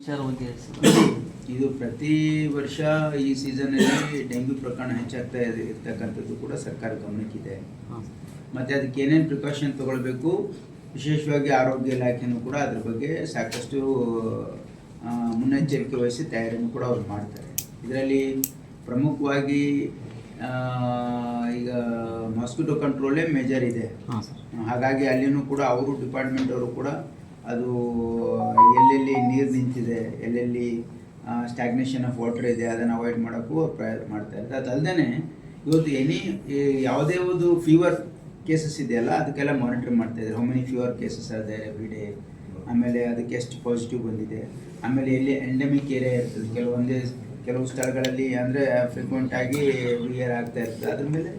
ವಿಚಾರ ಬಗ್ಗೆ ಇದು ಪ್ರತಿ ವರ್ಷ ಈ ಸೀಸನಲ್ಲಿ ಡೆಂಗ್ಯೂ ಪ್ರಕರಣ ಹೆಚ್ಚಾಗ್ತಾ ಇದೆ ಇರ್ತಕ್ಕಂಥದ್ದು ಕೂಡ ಸರ್ಕಾರ ಗಮನಕ್ಕಿದೆ. ಮತ್ತೆ ಅದಕ್ಕೆ ಏನೇನು ಪ್ರಿಕಾಷನ್ ತಗೊಳ್ಬೇಕು? ವಿಶೇಷವಾಗಿ ಆರೋಗ್ಯ ಇಲಾಖೆನೂ ಕೂಡ ಅದ್ರ ಬಗ್ಗೆ ಸಾಕಷ್ಟು ಮುನ್ನೆಚ್ಚರಿಕೆ ವಹಿಸಿ ತಯಾರಿಯನ್ನು ಕೂಡ ಅವ್ರು ಮಾಡ್ತಾರೆ. ಇದರಲ್ಲಿ ಪ್ರಮುಖವಾಗಿ ಈಗ ಮಾಸ್ಕಿಟೋ ಕಂಟ್ರೋಲೇ ಮೇಜರ್ ಇದೆ. ಹಾಗಾಗಿ ಅಲ್ಲಿನೂ ಕೂಡ ಅವರು ಡಿಪಾರ್ಟ್ಮೆಂಟ್ ಅವರು ಕೂಡ ಅದು, ಎಲ್ಲೆಲ್ಲಿ ನೀರು ನಿಂತಿದೆ, ಎಲ್ಲೆಲ್ಲಿ ಸ್ಟ್ಯಾಗ್ನೇಷನ್ ಆಫ್ ವಾಟರ್ ಇದೆ, ಅದನ್ನು ಅವಾಯ್ಡ್ ಮಾಡೋಕ್ಕೂ ಪ್ರಯತ್ನ ಮಾಡ್ತಾ ಅದು ಅದಲ್ಲದೆ ಇವತ್ತು ಎನಿ ಯಾವುದೇ ಒಂದು ಫೀವರ್ ಕೇಸಸ್ ಇದೆಯಲ್ಲ, ಅದಕ್ಕೆಲ್ಲ ಮಾನಿಟರ್ ಮಾಡ್ತಾ ಇದ್ದಾರೆ. ಹೌ ಮೆನಿ ಫೀವರ್ ಕೇಸಸ್ ಅದೇ ಎವ್ರಿ ಡೇ ಆಮೇಲೆ ಅದಕ್ಕೆ ಎಷ್ಟು ಪಾಸಿಟಿವ್ ಬಂದಿದೆ? ಆಮೇಲೆ ಎಲ್ಲಿ ಎಂಡೆಮಿಕ್ ಏರಿಯಾ ಇರ್ತದೆ? ಕೆಲವೊಂದೇ ಕೆಲವು ಸ್ಥಳಗಳಲ್ಲಿ ಅಂದರೆ ಫ್ರೀಕ್ವೆಂಟ್ ಆಗಿ ಕ್ಲಿಯರ್ ಆಗ್ತಾ ಇರ್ತದೆ. ಅದ್ರ ಮೇಲೆ.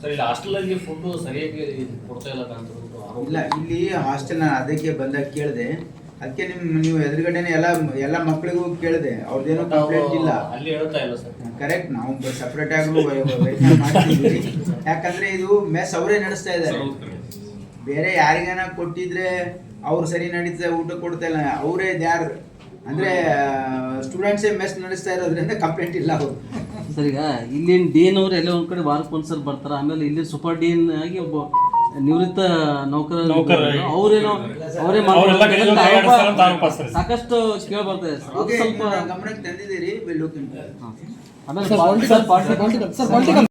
ಸರ್ ಇಲ್ಲಿ ಹಾಸ್ಟೆಲಲ್ಲಿ ಫುಡ್ ಸರಿಯಾಗಿ ಕೊಡ್ತಾ ಇಲ್ಲ ಅಂತ. ಇಲ್ಲ ಇಲ್ಲಿ ಹಾಸ್ಟೆಲ್ ನಾನು ಅದಕ್ಕೆ ಬಂದಾಗ ಕೇಳಿದೆ. ಅದಕ್ಕೆ ನಿಮ್ ನೀವು ಎದುರುಗಡೆನೆ ಎಲ್ಲ ಎಲ್ಲ ಮಕ್ಕಳಿಗೂ ಕೇಳಿದೆ. ಅವ್ರದ್ದೇನೋ ಕಂಪ್ಲೇಂಟ್ ಇಲ್ಲ. ಅಲ್ಲಿ ಹೇಳ್ತಾ ಇಲ್ಲ ಸರ್. ಕರೆಕ್ಟ್ ನಾವು ಸಪ್ರೇಟ್ ಆಗಲು ಮಾಡ್ತಿದ್ವಿ ಯಾಕಂದ್ರೆ ಇದು ಮೆಸ್ ಅವರೇ ನಡೆಸ್ತಾ ಇದ್ದಾರೆ. ಬೇರೆ ಯಾರಿಗಾನ ಕೊಟ್ಟಿದ್ರೆ ಅವ್ರು ಸರಿ ನಡೀತಾ ಊಟ ಕೊಡ್ತಾ ಇಲ್ಲ. ಅವರೇ ಯಾರು ಅಂದ್ರೆ ಸ್ಟೂಡೆಂಟ್ಸೇ ಮೆಸ್ ನಡೆಸ್ತಾ ಇರೋದ್ರಿಂದ ಕಂಪ್ಲೇಂಟ್ ಇಲ್ಲ ಅವರು ಸರ್ ಈಗ ಇಲ್ಲಿನ ಡೀನ್ ಅವರು ಎಲ್ಲೋ ಒಂದ್ ಕಡೆ ವಾರಕ್ಕೆ ಒಂದ್ಸಲ ಬರ್ತಾರೆ ಆಮೇಲೆ ಇಲ್ಲಿ ಸೂಪರ್ ಡೀನ್ ಆಗಿ ಒಬ್ಬ ನಿವೃತ್ತ ನೌಕರ. ಅವರೇನೋ ಅವರೇ ಸಾಕಷ್ಟು ಕೇಳಿ ಬರ್ತಾ ಇದೆ ಸರ್ ಅದು ಓಕೆ ಸ್ವಲ್ಪ ಗಮನಕ್ಕೆ ತಂದಿದ್ದೀರಿ. ಆಮೇಲೆ ಪಾಲಿಟಿಕಲ್ ಪಾರ್ಟಿ